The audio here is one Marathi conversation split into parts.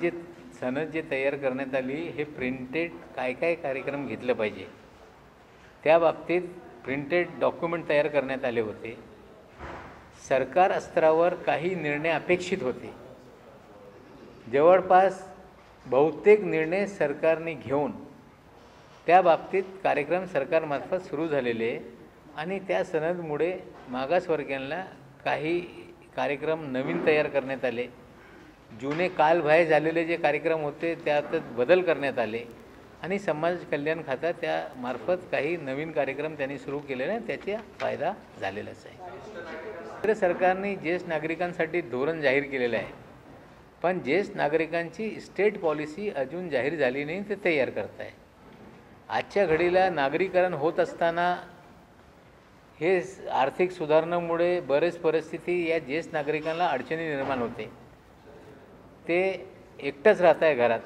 जे सनद जे तयार करण्यात आली हे प्रिंटेड काय काय कार्यक्रम घेतलं पाहिजे? त्या बाबतीत प्रिंटेड डॉक्युमेंट तयार करण्यात आले होते. सरकार स्तरावर काही निर्णय अपेक्षित होते. जवळपास बहुतेक निर्णय सरकारने घेऊन त्या बाबतीत कार्यक्रम सरकारमार्फत सुरू झालेले आणि त्या सनदमुळे मागासवर्गीयांना काही कार्यक्रम नवीन तयार करण्यात आले. जुने कालबाह्य झालेले जे कार्यक्रम होते त्यात बदल करण्यात आले. आणि समाज कल्याण खाता त्यामार्फत काही नवीन कार्यक्रम त्यांनी सुरू केलेले आहे त्याचा फायदा झालेलाच आहे. केंद्र सरकारने ज्येष्ठ नागरिकांसाठी धोरण जाहीर केलेलं आहे. पण ज्येष्ठ नागरिकांची स्टेट पॉलिसी अजून जाहीर झाली नाही ते तयार करत आहे आजच्या घडीला नागरीकरण होत असताना हे आर्थिक सुधारणामुळे बरेच परिस्थिती या ज्येष्ठ नागरिकांना अडचणी निर्माण होते. ते एकटंच राहत आहे घरात.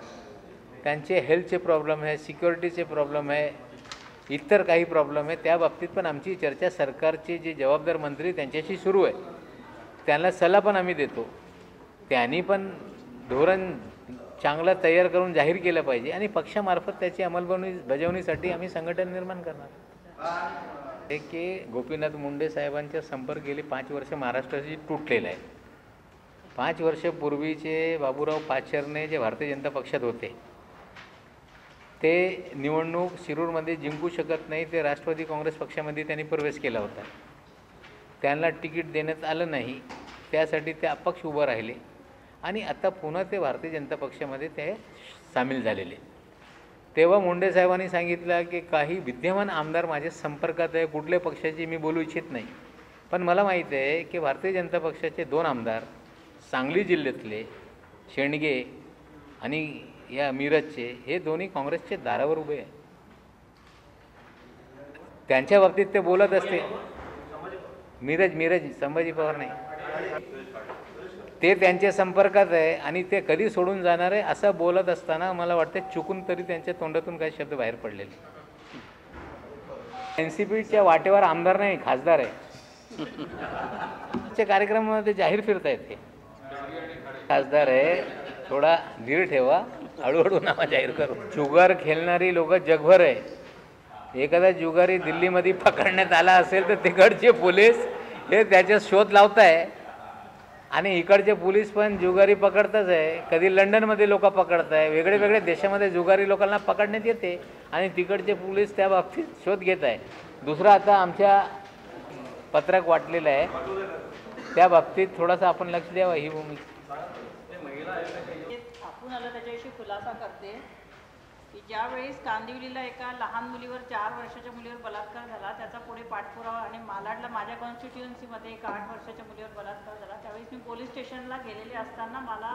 त्यांचे हेल्थचे प्रॉब्लेम आहे सिक्युरिटीचे प्रॉब्लेम आहे इतर काही प्रॉब्लेम आहे त्या बाबतीत पण आमची चर्चा सरकारचे जे जबाबदार मंत्री त्यांच्याशी सुरू आहे. त्यांना सल्ला पण आम्ही देतो. त्यांनी पण धोरण चांगलं तयार करून जाहीर केलं पाहिजे आणि पक्षामार्फत त्याची अंमलबजावणी बजावणीसाठी आम्ही संघटन निर्माण करणार. हे की गोपीनाथ मुंडे साहेबांचा संपर्क गेली पाच वर्ष महाराष्ट्राची तुटलेला आहे. पाच वर्षपूर्वीचे बाबूराव पाचरने जे भारतीय जनता पक्षात होते ते निवडणूक शिरूरमध्ये जिंकू शकत नाही ते राष्ट्रवादी काँग्रेस पक्षामध्ये त्यांनी प्रवेश केला होता. त्यांना तिकीट देण्यात आलं नाही त्यासाठी ते अपक्ष उभं राहिले आणि आता पुन्हा ते भारतीय जनता पक्षामध्ये ते सामील झालेले. तेव्हा मुंडे साहेबांनी सांगितलं की काही विद्यमान आमदार माझ्या संपर्कात आहे कुठल्या पक्षाची मी बोलू इच्छित नाही. पण मला माहीत आहे की भारतीय जनता पक्षाचे दोन आमदार सांगली जिल्ह्यातले शेंडगे आणि या मिरजचे हे दोन्ही काँग्रेसचे दारावर उभे आहे त्यांच्या बाबतीत ते बोलत असते मिरज मिरज संभाजी पवार नाही. ते त्यांच्या संपर्कात आहे आणि ते कधी सोडून जाणार आहे असं बोलत असताना मला वाटतं चुकून तरी त्यांच्या तोंडातून काही शब्द बाहेर पडलेले. एन सी पीच्या वाटेवर आमदार नाही खासदार आहे. च्या कार्यक्रमामध्ये जाहीर फिरतायत ते. खासदार आहे थोडा धीर ठेवा हळूहळू नावा जाहीर करू. जुगार खेळणारी लोक जगभर आहे. एखादा जुगारी दिल्लीमध्ये पकडण्यात आला असेल तर तिकडचे पोलीस हे त्याच्यात शोध लावताय. आणि इकडचे पोलीस पण जुगारी पकडतच आहे. कधी लंडनमध्ये लोक पकडत आहे वेगळे वेगळे देशामध्ये जुगारी लोकांना पकडण्यात येते आणि तिकडचे पोलीस त्या बाबतीत शोध घेत आहे. दुसरं आता आमच्या पत्रक वाटलेलं आहे. त्या बाबतीत थोडासा आपण लक्ष द्यावं ही भूमिका. ज्यावेळेस ज्या वेळेस कांदिवलीला एका लहान मुलीवर चार वर्षाच्या मुलीवर बलात्कार झाला त्याचा पुढे पाठपुरावा आणि मालाडला माझ्या कॉन्स्टिट्युएन्सीमध्ये एका आठ वर्षाच्या मुलीवर बलात्कार झाला त्यावेळेस मी पोलीस स्टेशनला गेलेले असताना मला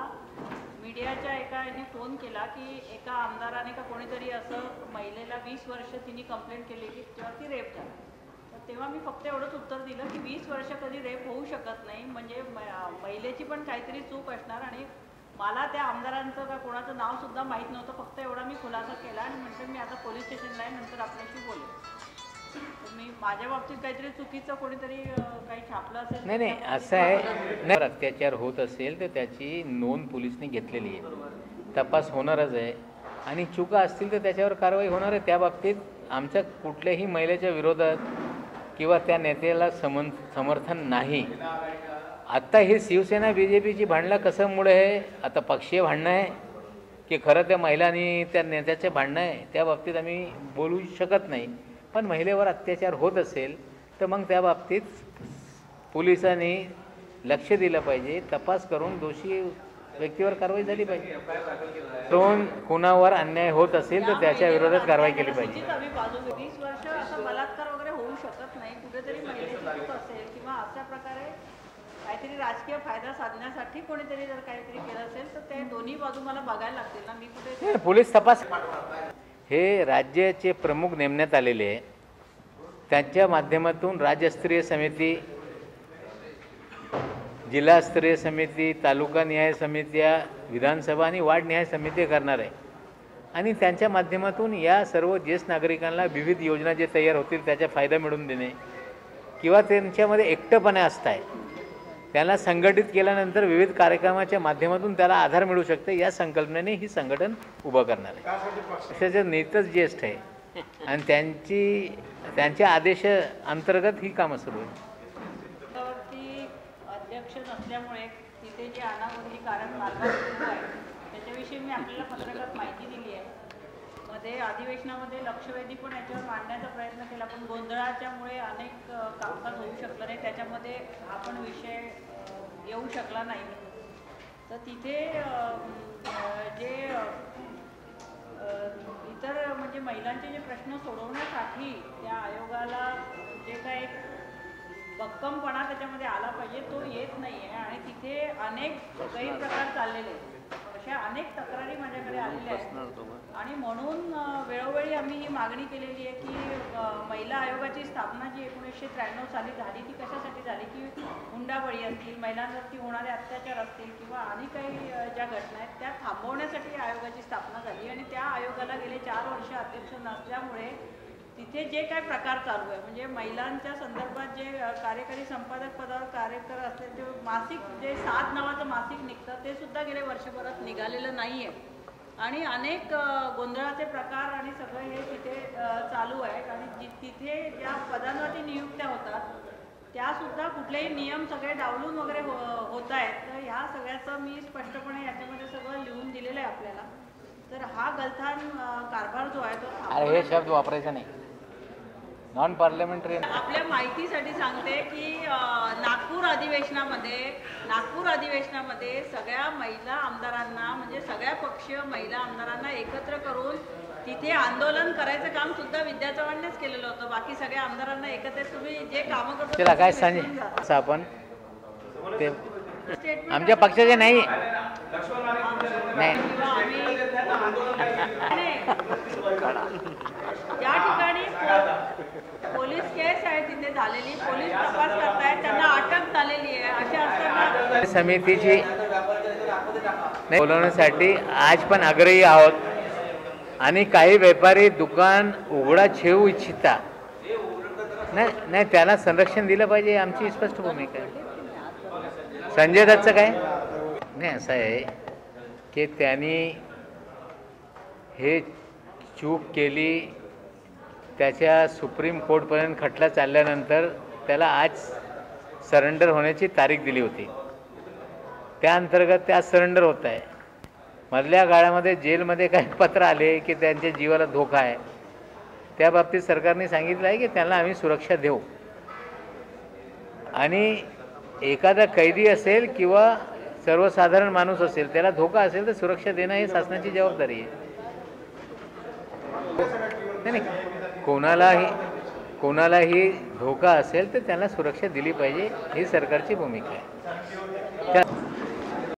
मीडियाच्या एका याने फोन केला की एका आमदाराने का कोणीतरी असं महिलेला वीस वर्ष तिने कंप्लेंट केली की तेव्हा ती रेप झाली. तर तेव्हा मी फक्त एवढंच उत्तर दिलं की वीस वर्ष कधी रेप होऊ शकत नाही. म्हणजे महिलेची पण काहीतरी चूक असणार आणि मला त्या आमदारांचं का कोणाचं नाव सुद्धा माहीत नव्हतं फक्त एवढा मी खुलासा केला आणि नंतर मी आता पोलीस स्टेशनला आहे नंतर आपल्याशी तर मी माझ्या बाबतीत काहीतरी चुकीचं कोणीतरी काही छापलं असेल नाही नाही असं आहे. नाही. अत्याचार होत असेल तर त्याची नोंद पोलिसने घेतलेली आहे. तपास होणारच आहे. आणि चुका असतील तर त्याच्यावर कारवाई होणार आहे. त्या बाबतीत आमच्या कुठल्याही महिलेच्या विरोधात किंवा त्या नेत्याला समन समर्थन नाही. आत्ता हे शिवसेना बी जे पीची भांडणं कसं मुळे आहे? आता पक्षीय भांडणं आहे? की खरं त्या महिला आणि त्या नेत्याचे भांडणं आहे? त्या बाबतीत आम्ही बोलू शकत नाही. पण महिलेवर अत्याचार होत असेल तर मग त्या बाबतीत पोलिसांनी लक्ष दिलं पाहिजे तपास करून दोषी व्यक्तीवर कारवाई झाली पाहिजे. दोन कुणावर अन्याय होत असेल तर त्याच्या विरोधात कारवाई केली पाहिजे. बलात्कार वगैरे होऊ शकत नाही. कुठेतरी महिलेची चूक असेल किंवा अशा प्रकारे काहीतरी राजकीय फायदा साधण्यासाठी कोणीतरी जर काहीतरी केलं असेल तर ते दोन्ही बाजू मला बघायला लागतील ना. मी कुठे पोलीस तपास हे राज्याचे प्रमुख नेमण्यात आलेले आहे. त्यांच्या माध्यमातून राज्यस्तरीय समिती जिल्हास्तरीय समिती तालुका न्याय समित्या विधानसभा आणि वार्ड न्याय समिती करणार आहे. आणि त्यांच्या माध्यमातून या सर्व ज्येष्ठ नागरिकांना विविध योजना जे तयार होतील त्याचा फायदा मिळवून देणे. किंवा त्यांच्यामध्ये एकटंपणा असत आहे त्याला संघटित केल्यानंतर विविध कार्यक्रमाच्या माध्यमातून त्याला आधार मिळू शकते. या संकल्पनेने ही संघटन उभं करणार आहे. पक्षाचं नेतच ज्येष्ठ आहे. आणि त्यांची त्यांच्या आदेश अंतर्गत ही कामं सुरू आहेत. त्यावरती अध्यक्ष नसल्यामुळे तिथे जे अनागोंदी कारण कारभार सुरू आहे त्याच्याविषयी मी आपल्याला पत्रकात माहिती दिली आहे. मध्ये अधिवेशनामध्ये लक्षवेधी पण याच्यावर मांडण्याचा प्रयत्न केला पण गोंधळाच्यामुळे अनेक कामकाज होऊ शकलं नाही. त्याच्यामध्ये हा पण विषय येऊ शकला नाही. तर तिथे जे इतर म्हणजे महिलांचे जे प्रश्न सोडवण्यासाठी त्या आयोगाला जे काही भक्कमपणा त्याच्यामध्ये आला पाहिजे तो येत नाही आहे आणि तिथे अनेक गैरप्रकार चाललेले आहेत. अशा अनेक तक्रारी माझ्याकडे आलेल्या आहेत. आणि म्हणून वेळोवेळी आम्ही ही मागणी केलेली आहे की महिला आयोगाची स्थापना जी एकोणीसशे त्र्याण्णव साली झाली ती कशासाठी झाली? की हुंडाबळी असतील महिलांवरती होणारे अत्याचार असतील किंवा आणि काही ज्या घटना आहेत त्या थांबवण्यासाठी आयोगाची स्थापना झाली. आणि त्या आयोगाला गेले चार वर्ष अध्यक्ष नसल्यामुळे तिथे जे काय प्रकार चालू आहे म्हणजे महिलांच्या संदर्भात जे कार्यकारी संपादक पदावर कार्यकर असले ते मासिक जे सात नावाचं मासिक निघतं ते सुद्धा गेले वर्षभरात निघालेलं नाही आहे आणि अनेक गोंधळाचे प्रकार आणि सगळं हे तिथे चालू आहेत आणि जि तिथे ज्या पदांवरती नियुक्त्या होतात त्या सुद्धा कुठलेही नियम सगळे डावलून वगैरे हो होत आहेत. तर ह्या सगळ्याचं मी स्पष्टपणे याच्यामध्ये सगळं लिहून दिलेलं आहे आपल्याला. तर हा गलथान कारभार जो आहे तो अरे हे शब्द वापरायचा नाही. नॉन पार्लमेंटरी आपल्या माहितीसाठी सांगते की नागपूर अधिवेशनामध्ये नागपूर अधिवेशनामध्ये सगळ्या महिला आमदारांना म्हणजे सगळ्या पक्षीय महिला आमदारांना एकत्र करून तिथे आंदोलन करायचं काम सुद्धा विद्या चव्हाणनेच केलेलं होतं. बाकी सगळ्या आमदारांना एकत्रित तुम्ही जे कामं करतो त्याला काय ते सांगे विसरून जा. असं आपण? आमच्या पक्षाचे नाही. ज्या ठिकाणी पोलीस केस आहे तिथे झालेली पोलीस तपास करतायत त्यांना अटक झालेली आहे अशा असताना समितीची बोलवण्यासाठी आज पण आग्रही आहोत. आणि काही व्यापारी दुकान उघडा ठेवू इच्छिता. नाही नाही त्याला संरक्षण दिलं पाहिजे आमची स्पष्ट भूमिका आहे. संजय दत्तचं काय? नाही असं आहे की त्यांनी हे चूक केली त्याच्या सुप्रीम कोर्टपर्यंत खटला चालल्यानंतर त्याला आज सरेंडर होण्याची तारीख दिली होती. त्या अंतर्गत त्या सरेंडर होत आहे. मधल्या काळामध्ये जेलमध्ये काही पत्र आले की त्यांच्या जीवाला धोका आहे. त्या बाबतीत सरकारने सांगितलं आहे की त्यांना आम्ही सुरक्षा देऊ. आणि एखादा कैदी असेल किंवा सर्वसाधारण माणूस असेल त्याला धोका असेल तर सुरक्षा देणं ही शासनाची जबाबदारी आहे. नाही कोणालाही कोणालाही धोका असेल तर त्यांना सुरक्षा दिली पाहिजे ही सरकारची भूमिका आहे. त्या